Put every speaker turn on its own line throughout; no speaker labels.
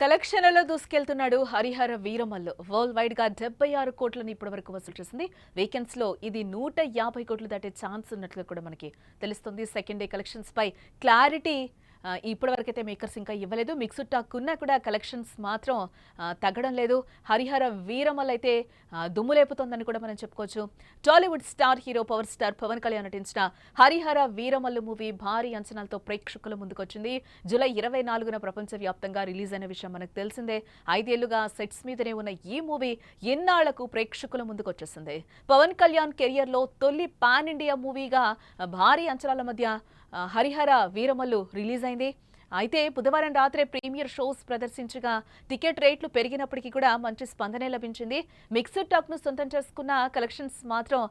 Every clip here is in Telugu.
కలెక్షన్లలో దూసుకెళ్తున్నాడు హరిహర వీరమల్లు. వరల్డ్ వైడ్గా డెబ్బై ఆరు కోట్లను ఇప్పటి వరకు వసూలు చేసింది. వీకెండ్స్లో ఇది నూట యాభై కోట్లు దాటే ఛాన్స్ ఉన్నట్లుగా కూడా మనకి తెలుస్తుంది. సెకండ్ డే కలెక్షన్స్ పై క్లారిటీ ఇప్పటివరకైతే మేకర్స్ ఇంకా ఇవ్వలేదు. మిక్స్డ్ టాక్ ఉన్నా కూడా కలెక్షన్స్ మాత్రం తగ్గడం లేదు. హరిహర వీరమల్ అయితే దుమ్ము లేపుతోందని కూడా మనం చెప్పుకోవచ్చు. Tollywood star hero power star Pawan Kalyan నటించిన హరిహర వీరమల్లు మూవీ భారీ అంచనాలతో ప్రేక్షకుల ముందుకొచ్చింది. జూలై ఇరవై నాలుగున ప్రపంచవ్యాప్తంగా రిలీజ్ అయిన విషయం మనకు తెలిసిందే. ఐదేళ్ళుగా సెట్స్ మీదనే ఉన్న ఈ మూవీ ఎన్నాళ్ళకు ప్రేక్షకుల ముందుకొచ్చేసింది. పవన్ కళ్యాణ్ కెరియర్లో తొలి పాన్ ఇండియా మూవీగా భారీ అంచనాల మధ్య హరిహర వీరమల్లు రిలీజ్ అయింది. అయితే బుధవారం రాత్రే ప్రీమియర్ షోస్ ప్రదర్శించగా టికెట్ రేట్లు పెరిగినప్పటికీ కూడా మంచి స్పందనే లభించింది. మిక్సర్ టాక్ను సొంతం చేసుకున్న కలెక్షన్స్ మాత్రం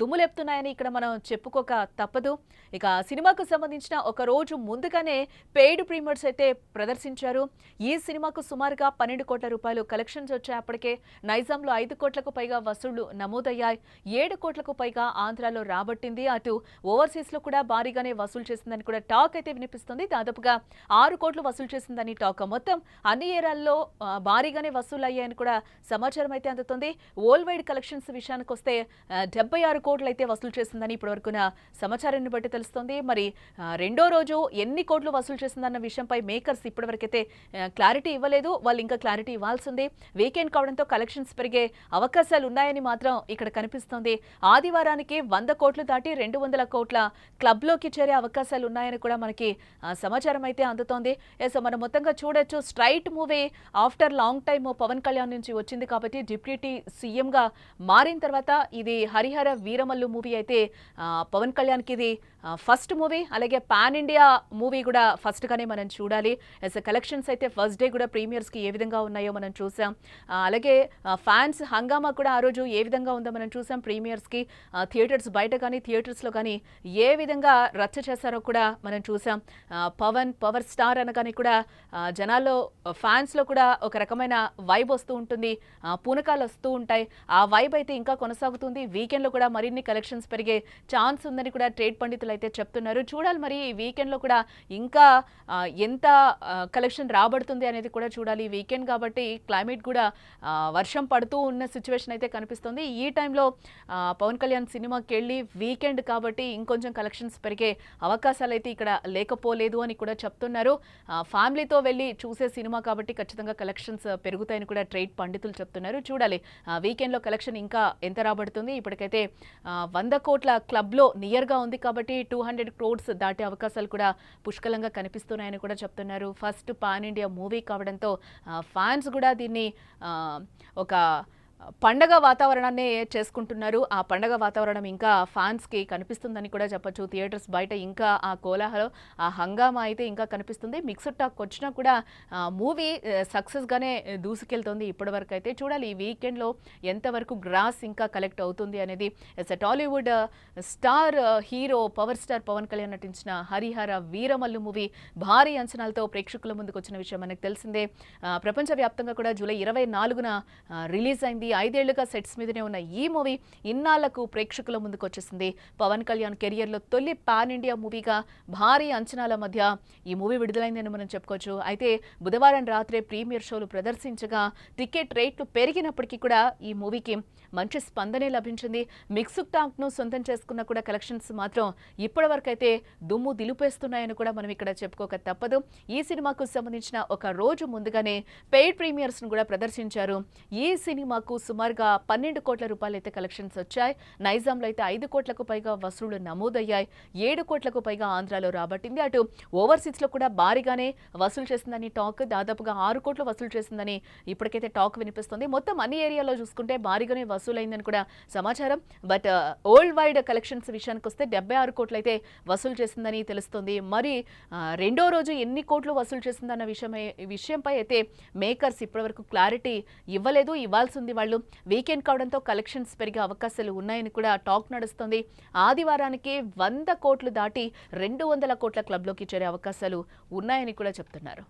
దుమ్ములెప్తున్నాయని ఇక్కడ మనం చెప్పుకోక తప్పదు. ఇక సినిమాకు సంబంధించిన ఒక రోజు ముందుగానే పెయిడ్ ప్రీమియర్స్ అయితే ప్రదర్శించారు. ఈ సినిమాకు సుమారుగా పన్నెండు కోట్ల రూపాయలు కలెక్షన్స్ వచ్చాయి అప్పటికే. నైజాంలో ఐదు కోట్లకు పైగా వసూళ్ళు నమోదయ్యాయి. ఏడు కోట్లకు పైగా ఆంధ్రాలో రాబట్టింది. అటు ఓవర్సీస్లో కూడా భారీగానే వసూలు చేసిందని కూడా టాక్ అయితే వినిపిస్తుంది. దాదాపుగా ఆరు కోట్లు వసూలు చేసిందని టాక్. మొత్తం అన్ని ఏరాల్లో భారీగానే వసూలు అయ్యాయని కూడా సమాచారం అయితే అందుతుంది. వరల్డ్ వైడ్ కలెక్షన్స్ విషయానికి వస్తే డెబ్బై ఆరు కోట్లు అయితే వసూలు చేసిందని ఇప్పటివరకున సమాచారాన్ని బట్టి తెలుస్తోంది. మరి రెండో రోజు ఎన్ని కోట్లు వసూలు చేసిందన్న విషయంపై మేకర్స్ ఇప్పటివరకైతే క్లారిటీ ఇవ్వలేదు. వాళ్ళు ఇంకా క్లారిటీ ఇవ్వాల్సి ఉంది వీకెండ్ కావడంతో కలెక్షన్స్ పెరిగే అవకాశాలు ఉన్నాయని మాత్రం ఇక్కడ కనిపిస్తోంది. ఆదివారానికి వంద కోట్లు దాటి రెండు వందల కోట్ల క్లబ్లోకి చేరే అవకాశాలు ఉన్నాయని కూడా మనకి సమాచారం అయితే అందుతోంది. ఎస్ మనం మొత్తంగా చూడొచ్చు straight movie after long time Pawan Kalyan నుంచి వచ్చింది కాబట్టి డిప్యూటీ సీఎంగా మారిన తర్వాత ఇది హరిహర వీరమల్లు మూవీ అయితే పవన్ కళ్యాణ్కి ఇది ఫస్ట్ మూవీ. అలాగే పాన్ ఇండియా మూవీ కూడా ఫస్ట్గానే మనం చూడాలి. ఎస్ కలెక్షన్స్ అయితే ఫస్ట్ డే కూడా ప్రీమియర్స్కి ఏ విధంగా ఉన్నాయో మనం చూసాం. అలాగే ఫ్యాన్స్ హంగామా కూడా ఆ రోజు ఏ విధంగా ఉందో మనం చూసాం ప్రీమియర్స్కి. థియేటర్స్ బయట కానీ థియేటర్స్లో కానీ ఏ విధంగా రచ్చ చేశారో కూడా మనం చూసాం. పవన్ పవన్ పవర్ స్టార్ అనగానే కూడా జనాల్లో ఫ్యాన్స్లో కూడా ఒక రకమైన వైబ్ వస్తూ ఉంటుంది. పూనకాలు వస్తూ ఉంటాయి. ఆ వైబ్ అయితే ఇంకా కొనసాగుతుంది. వీకెండ్లో కూడా మరిన్ని కలెక్షన్స్ పెరిగే ఛాన్స్ ఉందని కూడా ట్రేడ్ పండితులు అయితే చెప్తున్నారు. చూడాలి మరి ఈ వీకెండ్లో కూడా ఇంకా ఎంత కలెక్షన్ రాబడుతుంది అనేది కూడా చూడాలి. ఈ వీకెండ్ కాబట్టి క్లైమేట్ కూడా వర్షం పడుతూ ఉన్న సిచ్యువేషన్ అయితే కనిపిస్తుంది. ఈ టైంలో పవన్ కళ్యాణ్ సినిమాకి వెళ్ళి వీకెండ్ కాబట్టి ఇంకొంచెం కలెక్షన్స్ పెరిగే అవకాశాలు అయితే ఇక్కడ లేకపోలేదు అని కూడా చెప్తున్నారు. చెప్తున్నారు ఫ్యామిలీతో వెళ్ళి చూసే సినిమా కాబట్టి ఖచ్చితంగా కలెక్షన్స్ పెరుగుతాయని కూడా ట్రేడ్ పండితులు చెప్తున్నారు. చూడాలి. వీకెండ్లో కలెక్షన్ ఇంకా ఎంత రాబడుతుంది? ఇప్పటికైతే వంద కోట్ల క్లబ్లో నియర్గా ఉంది కాబట్టి టూ హండ్రెడ్ క్రోడ్స్ దాటే అవకాశాలు కూడా పుష్కలంగా కనిపిస్తున్నాయని కూడా చెప్తున్నారు. ఫస్ట్ పాన్ ఇండియా మూవీ కావడంతో ఫ్యాన్స్ కూడా దీన్ని ఒక పండగ వాతావరణాన్ని చేసుకుంటున్నారు. ఆ పండగ వాతావరణం ఇంకా ఫ్యాన్స్కి కనిపిస్తుందని కూడా చెప్పొచ్చు. థియేటర్స్ బయట ఇంకా ఆ కోలాహలం ఆ హంగామా అయితే ఇంకా కనిపిస్తుంది. మిక్స్డ్ టాక్ వచ్చినా కూడా మూవీ సక్సెస్గానే దూసుకెళ్తుంది ఇప్పటివరకు అయితే. చూడాలి ఈ వీకెండ్లో ఎంతవరకు గ్రాస్ ఇంకా కలెక్ట్ అవుతుంది అనేది. Yes Tollywood star hero power star Pawan Kalyan నటించిన హరిహర వీరమల్లు మూవీ భారీ అంచనాలతో ప్రేక్షకుల ముందుకు వచ్చిన విషయం మనకు తెలిసిందే. ప్రపంచవ్యాప్తంగా కూడా జూలై ఇరవై నాలుగున రిలీజ్ అయింది. ఐదేళ్ళుగా సెట్స్ మీదనే ఉన్న ఈ మూవీ ఇన్నాళ్ళకు ప్రేక్షకుల ముందుకు వచ్చేసింది పవన్ కళ్యాణ్ కెరియర్లో తొలి పాన్ ఇండియా మూవీగా భారీ అంచనాల మధ్య ఈ మూవీ విడుదలైందని మనం చెప్పుకోవచ్చు. అయితే బుధవారం రాత్రే ప్రీమియర్ షోలు ప్రదర్శించగా టికెట్ రేట్లు పెరిగినప్పటికీ కూడా ఈ మూవీకి మంచి స్పందనే లభించింది. మిక్స్డ్ టాక్ను సొంతం చేసుకున్న కూడా కలెక్షన్స్ మాత్రం ఇప్పటివరకైతే అయితే దుమ్ము దిలుపేస్తున్నాయని కూడా మనం ఇక్కడ చెప్పుకోక తప్పదు. ఈ సినిమాకు సంబంధించిన ఒక రోజు ముందుగానే పెయిడ్ ప్రీమియర్స్ను కూడా ప్రదర్శించారు. ఈ సినిమాకు సుమారుగా పన్నెండు కోట్ల రూపాయలు అయితే కలెక్షన్స్ వచ్చాయి. నైజాంలో అయితే ఐదు కోట్లకు పైగా వసూళ్ళు నమోదయ్యాయి. ఏడు కోట్లకు పైగా ఆంధ్రాలో రాబట్టింది. అటు ఓవర్సీస్లో కూడా భారీగానే వసూలు చేసిందని టాక్. దాదాపుగా ఆరు కోట్లు వసూలు చేసిందని ఇప్పటికైతే టాక్ వినిపిస్తుంది. మొత్తం అన్ని ఏరియాలో చూసుకుంటే భారీగానే వసూలైందని కూడా సమాచారం. బట్ ఓల్డ్ వైడ్ కలెక్షన్స్ విషయానికి వస్తే డెబ్బై ఆరు కోట్లు అయితే వసూలు చేసిందని తెలుస్తుంది. మరి రెండో రోజు ఎన్ని కోట్లు వసూలు చేసిందన్న విషయమై విషయంపై అయితే మేకర్స్ ఇప్పటివరకు క్లారిటీ ఇవ్వలేదు. ఇవ్వాల్సింది వాళ్ళు వాళ్ళు వీకెండ్ కావడంతో కలెక్షన్స్ పెరిగే అవకాశాలు ఉన్నాయని కూడా టాక్ నడుస్తుంది. ఆదివారానికి వంద కోట్లు దాటి రెండు వందల కోట్ల క్లబ్లోకి చేరే అవకాశాలు ఉన్నాయని కూడా చెప్తున్నారు.